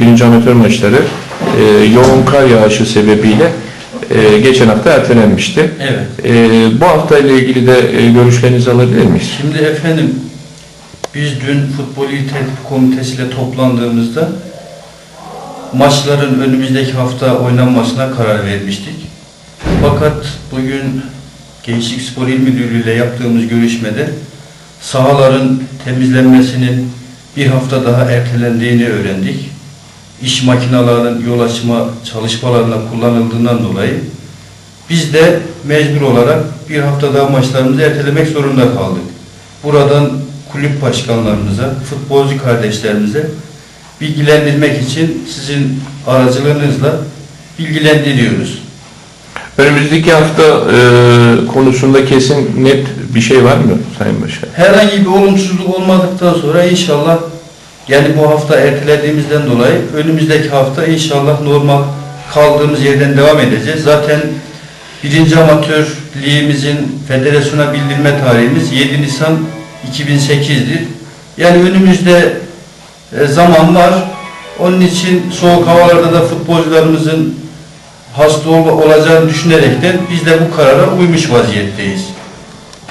birinci amatör maçları e, yoğun kar yağışı sebebiyle e, geçen hafta ertelenmişti. Evet. E, bu hafta ile ilgili de e, görüşlerinizi alabilir miyiz? Şimdi efendim biz dün Futbol İl Tertip Komitesi ile toplandığımızda maçların önümüzdeki hafta oynanmasına karar vermiştik. Fakat bugün Gençlik Spor İl Müdürlüğü ile yaptığımız görüşmede sahaların temizlenmesinin bir hafta daha ertelendiğini öğrendik. İş makinelerinin yol açma çalışmalarına kullanıldığından dolayı biz de mecbur olarak bir hafta daha maçlarımızı ertelemek zorunda kaldık. Buradan kulüp başkanlarımıza, futbolcu kardeşlerimize bilgilendirmek için sizin aracılığınızla bilgilendiriyoruz. Önümüzdeki hafta e, konusunda kesin net bir şey var mı Sayın Başkan? Herhangi bir olumsuzluk olmadıktan sonra inşallah yani bu hafta ertelediğimizden dolayı önümüzdeki hafta inşallah normal kaldığımız yerden devam edeceğiz. Zaten birinci amatör ligimizin federasyona bildirme tarihimiz 7 Nisan 2008'dir. Yani önümüzde e, zaman var. Onun için soğuk havalarda da futbolcularımızın hasta ol- olacağını düşünerekten biz de bu karara uymuş vaziyetteyiz.